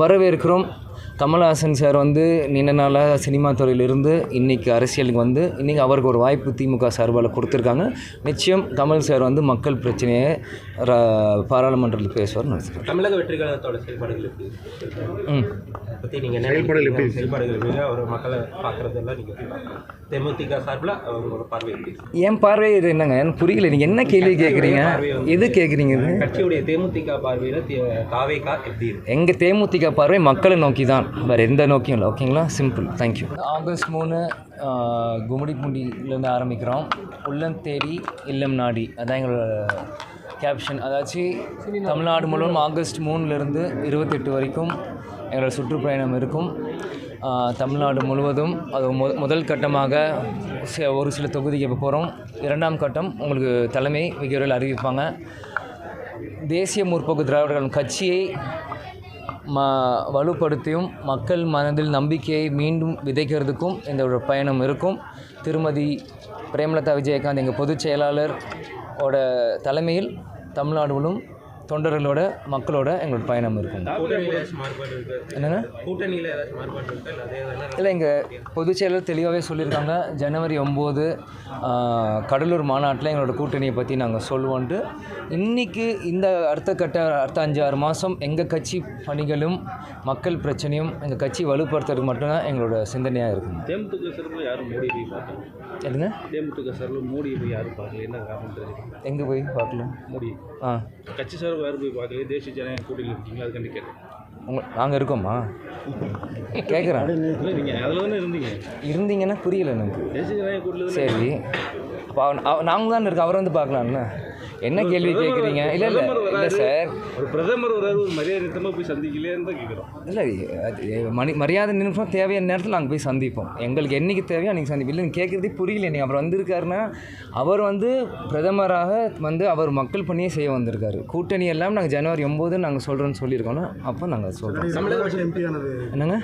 வரவேற்கிறோம். கமல்ஹாசன் சார் வந்து நீண்ட நாளாக சினிமா துறையிலிருந்து இன்றைக்கி அரசியலுக்கு வந்து இன்றைக்கி அவருக்கு ஒரு வாய்ப்பு திமுக சார்பால் கொடுத்துருக்காங்க. நிச்சயம் கமல் சார் வந்து மக்கள் பிரச்சனையை ர- பாராளுமன்றத்தில் பேசுவார் நினைக்கிறேன். தமிழக வெற்றி கழகத்தோட செயல்பாடுகள் பற்றி நீங்கள் செயல்பாடுகள் எப்படி செயல்பாடுகள் எப்படி அவர் மக்களை பார்க்குறதெல்லாம் நீங்கள் தேமுதிக சார்பில் அவங்களோட பார்வை என் பார்வை இது என்னங்க? எனக்கு புரியல. நீங்கள் என்ன கேள்வி கேட்குறீங்க எது கேட்குறீங்க இது? கட்சியுடைய தேமுதிக பார்வையில் தாவேகா எப்படி இருக்கு? எங்கள் தேமுதிக பார்வை மக்களை நோக்கி தான் வேறு எந்த நோக்கியும் இல்லை ஓகேங்களா சிம்பிள் தேங்க்யூ ஆகஸ்ட் மூணு கும்மிடிப்பூண்டிலேருந்து ஆரம்பிக்கிறோம். உள்ளம் தேடி இல்லம் நாடி. அதான் எங்களோட கேப்ஷன் அதாச்சும் தமிழ்நாடு முழுவதும் ஆகஸ்ட் மூணுலேருந்து இருபத்தெட்டு வரைக்கும் எங்களோட சுற்றுப்பயணம் இருக்கும். தமிழ்நாடு முழுவதும் அது மு முதல் கட்டமாக ஒரு சில தொகுதிக்கு இப்போ போகிறோம் இரண்டாம் கட்டம் உங்களுக்கு தலைமை விரைவில் அறிவிப்பாங்க. தேசிய முற்போக்கு திராவிடர்கள் கட்சியை ம வலுப்படுத்தியும் மக்கள் மனதில் நம்பிக்கையை மீண்டும் விதைக்கிறதுக்கும் இந்த ஒரு பயணம் இருக்கும். திருமதி பிரேமலதா விஜயகாந்த் எங்கள் பொதுச் செயலாளர் ஓட தலைமையில் தமிழ்நாடு முழுவதும் தொண்டர்களோட மக்களோட எங்களோட பயணம் இருக்கும். என்னங்க இருக்கா? இல்லை எங்கள் பொதுச் செயலர் தெளிவாகவே சொல்லியிருக்காங்க. ஜனவரி ஒம்பது கடலூர் மாநாட்டில் எங்களோட கூட்டணியை பற்றி நாங்கள் சொல்லுவோன்ட்டு இன்றைக்கி இந்த அடுத்த கட்ட அடுத்த அஞ்சு ஆறு மாதம் எங்கள் கட்சி பணிகளும் மக்கள் பிரச்சனையும் எங்கள் கட்சி வலுப்படுத்துறதுக்கு மட்டும்தான் எங்களோட சிந்தனையாக இருக்குங்க தேமுதிக சார்பில் யாரும் மோடி போய் பார்க்கல? எதுங்க தேமுதிக சார்பில் மோடி போய் யாரும் பார்க்கல. என்ன காரணம் தெரியுது எங்கே போய் பார்க்கல? மோடி. ஆ. கட்சி சார்பில் யாரும் போய் பார்க்கல தேசிய ஜனநாயக கூட்டணியில் இருக்கீங்களா? அதுக்காண்டி கேட்டேன். உங்க நாங்கள் இருக்கோமா? கேட்குறேன் இல்லை நீங்கள் அதில் தானே இருந்தீங்க. இருந்தீங்கன்னா புரியல எனக்கு. தேசிய ஜனநாயக கூட்டணியில் சரி. அப்போ நாங்கள் தான் இருக்கோம். அவரை வந்து பார்க்கலாம்ல. என்ன கேள்வி கேட்குறீங்க இல்லை இல்லை. இல்லை சார். ஒரு பிரதமர் வராரு ஒரு மரியாதை நிறுத்தமாக போய் சந்திக்கலையேன்னு தான் கேட்குறோம் இல்லை அது மணி மரியாதை நிமிஷம் தேவையான நேரத்தில் நாங்கள் போய் சந்திப்போம். எங்களுக்கு என்னைக்கு தேவையோ அன்றைக்கி சந்திப்போம். இல்லை நீங்கள் கேட்குறதே புரியல நீங்கள் அப்புறம் வந்திருக்காருன்னா அவர் வந்து பிரதமராக வந்து அவர் மக்கள் பணியை செய்ய வந்திருக்காரு. கூட்டணி எல்லாம் நாங்கள் ஜனவரி ஒம்பது நாங்கள் சொல்கிறோன்னு சொல்லியிருக்கோம்னா அப்போ நாங்கள் சொல்கிறோம் தமிழக எம்பி ஆனது. என்னங்க?